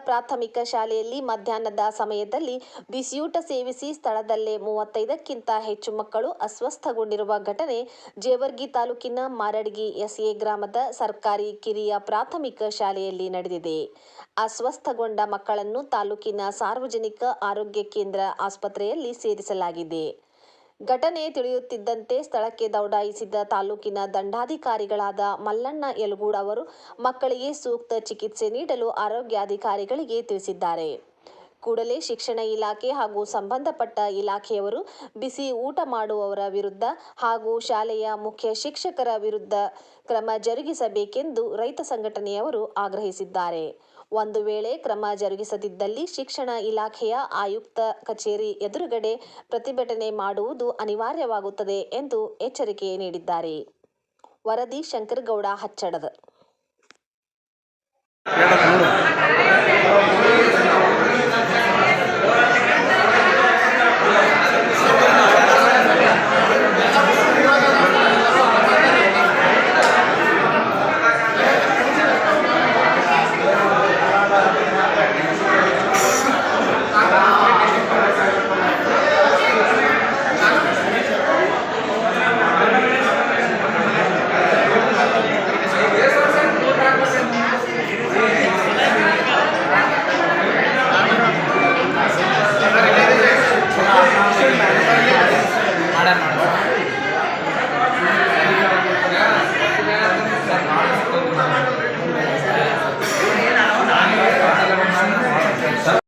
ಪ್ರಾಥಮಿಕ ಶಾಲೆಯಲ್ಲಿ ಮಧ್ಯಾಹ್ನದ ಸಮಯದಲ್ಲಿ ಬಿಸಿಯೂಟ ಸೇವಿಸಿ ಸ್ಥಳದಲ್ಲೇ ಮೂವತ್ತೈದಕ್ಕಿಂತ ಹೆಚ್ಚು ಮಕ್ಕಳು ಅಸ್ವಸ್ಥಗೊಂಡಿರುವ ಘಟನೆ ಜೇವರ್ಗಿ ತಾಲೂಕಿನ ಮಾರಡ್ಗಿ ಎಸ್ಎ ಗ್ರಾಮದ ಸರ್ಕಾರಿ ಕಿರಿಯ ಪ್ರಾಥಮಿಕ ಶಾಲೆಯಲ್ಲಿ ನಡೆದಿದೆ. ಅಸ್ವಸ್ಥಗೊಂಡ ಮಕ್ಕಳನ್ನು ತಾಲೂಕಿನ ಸಾರ್ವಜನಿಕ ಆರೋಗ್ಯ ಕೇಂದ್ರ ಆಸ್ಪತ್ರೆಯಲ್ಲಿ ಸೇರಿಸಲಾಗಿದೆ. ಘಟನೆ ತಿಳಿಯುತ್ತಿದ್ದಂತೆ ಸ್ಥಳಕ್ಕೆ ದೌಡಾಯಿಸಿದ ತಾಲೂಕಿನ ದಂಡಾಧಿಕಾರಿಗಳಾದ ಮಲ್ಲಣ್ಣ ಯಲಗೂಡ್ ಅವರು ಮಕ್ಕಳಿಗೆ ಸೂಕ್ತ ಚಿಕಿತ್ಸೆ ನೀಡಲು ಆರೋಗ್ಯಾಧಿಕಾರಿಗಳಿಗೆ ತಿಳಿಸಿದ್ದಾರೆ. ಕೂಡಲೇ ಶಿಕ್ಷಣ ಇಲಾಖೆ ಹಾಗೂ ಸಂಬಂಧಪಟ್ಟ ಇಲಾಖೆಯವರು ಬಿಸಿ ಊಟ ಮಾಡುವವರ ವಿರುದ್ಧ ಹಾಗೂ ಶಾಲೆಯ ಮುಖ್ಯ ಶಿಕ್ಷಕರ ವಿರುದ್ಧ ಕ್ರಮ ಜರುಗಿಸಬೇಕೆಂದು ರೈತ ಸಂಘಟನೆಯವರು ಆಗ್ರಹಿಸಿದ್ದಾರೆ. ಒಂದು ವೇಳೆ ಕ್ರಮ ಜರುಗಿಸದಿದ್ದಲ್ಲಿ ಶಿಕ್ಷಣ ಇಲಾಖೆಯ ಆಯುಕ್ತ ಕಚೇರಿ ಎದುರುಗಡೆ ಪ್ರತಿಭಟನೆ ಮಾಡುವುದು ಅನಿವಾರ್ಯವಾಗುತ್ತದೆ ಎಂದು ಎಚ್ಚರಿಕೆ ನೀಡಿದ್ದಾರೆ. ವರದಿ ಶಂಕರಗೌಡ ಹಚ್ಚಡದ